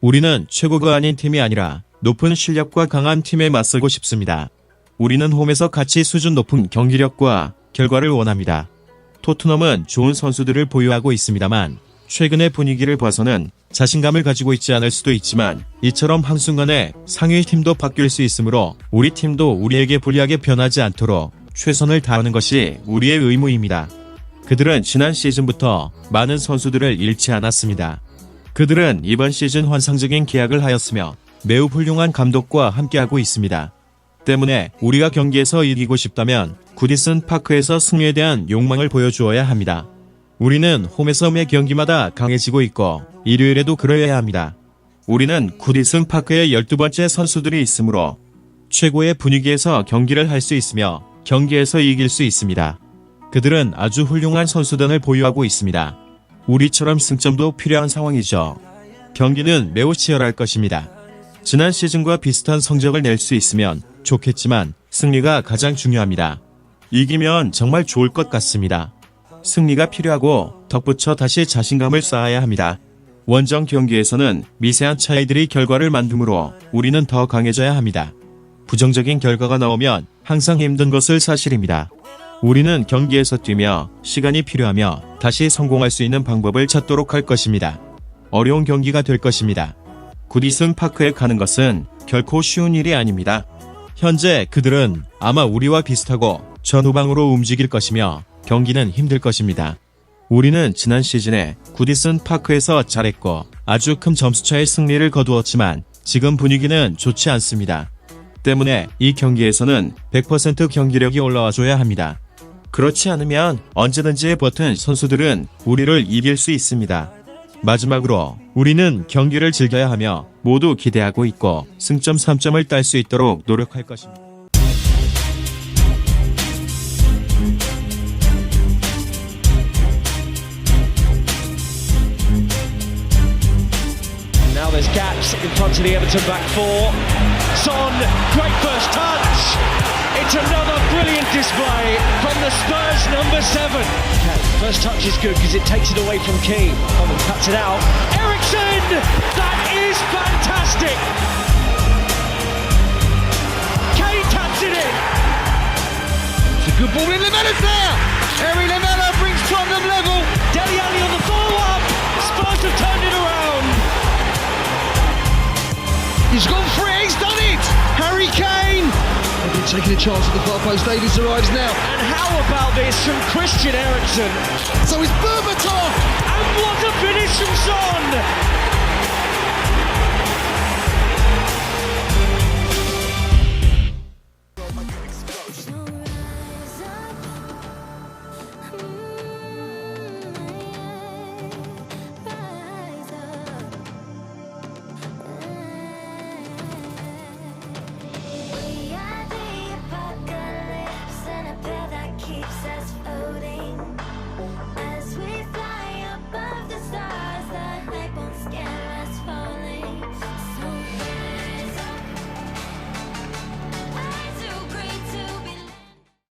우리는 최고가 아닌 팀이 아니라 높은 실력과 강한 팀에 맞서고 싶습니다. 우리는 홈에서 같이 수준 높은 경기력과 결과를 원합니다. 토트넘은 좋은 선수들을 보유하고 있습니다만 최근의 분위기를 봐서는 자신감을 가지고 있지 않을 수도 있지만 이처럼 한순간에 상위 팀도 바뀔 수 있으므로 우리 팀도 우리에게 불리하게 변하지 않도록 최선을 다하는 것이 우리의 의무입니다. 그들은 지난 시즌부터 많은 선수들을 잃지 않았습니다. 그들은 이번 시즌 환상적인 계약을 하였으며 매우 훌륭한 감독과 함께하고 있습니다. 때문에 우리가 경기에서 이기고 싶다면 구디슨 파크에서 승리에 대한 욕망을 보여주어야 합니다. 우리는 홈에서 매 경기마다 강해지고 있고 일요일에도 그러해야 합니다. 우리는 구디슨 파크에 12번째 선수들이 있으므로 최고의 분위기에서 경기를 할 수 있으며 경기에서 이길 수 있습니다. 그들은 아주 훌륭한 선수단을 보유하고 있습니다. 우리처럼 승점도 필요한 상황이죠. 경기는 매우 치열할 것입니다. 지난 시즌과 비슷한 성적을 낼 수 있으면 좋겠지만 승리가 가장 중요합니다. 이기면 정말 좋을 것 같습니다. 승리가 필요하고 덧붙여 다시 자신감을 쌓아야 합니다. 원정 경기에서는 미세한 차이들이 결과를 만들므로 우리는 더 강해져야 합니다. 부정적인 결과가 나오면 항상 힘든 것을 사실입니다. 우리는 경기에서 뛰며 시간이 필요하며 다시 성공할 수 있는 방법을 찾도록 할 것입니다. 어려운 경기가 될 것입니다. 구디슨 파크에 가는 것은 결코 쉬운 일이 아닙니다. 현재 그들은 아마 우리와 비슷하고 전후방으로 움직일 것이며 경기는 힘들 것입니다. 우리는 지난 시즌에 구디슨 파크에서 잘했고 아주 큰 점수차의 승리를 거두었지만 지금 분위기는 좋지 않습니다. 때문에 이 경기에서는 100% 경기력이 올라와줘야 합니다. 그렇지 않으면 언제든지 버튼 선수들은 우리를 이길 수 있습니다. 마지막으로 우리는 경기를 즐겨야 하며 모두 기대하고 있고 승점 3점을 딸 수 있도록 노력할 것입니다. Brilliant display from the Spurs number seven. Okay, first touch is good because it takes it away from Key. Coleman cuts it out. Ericsson! That is fantastic! Kane taps it in. It's a good ball in Lamella's there. Harry Lamella brings Tottenham level. Deli Ali on the follow-up. Spurs have turned it around. He's gone taking a chance at the far post. Davies arrives now. And how about this from Christian Eriksen? So it's Berbatov. And what a finish from Son!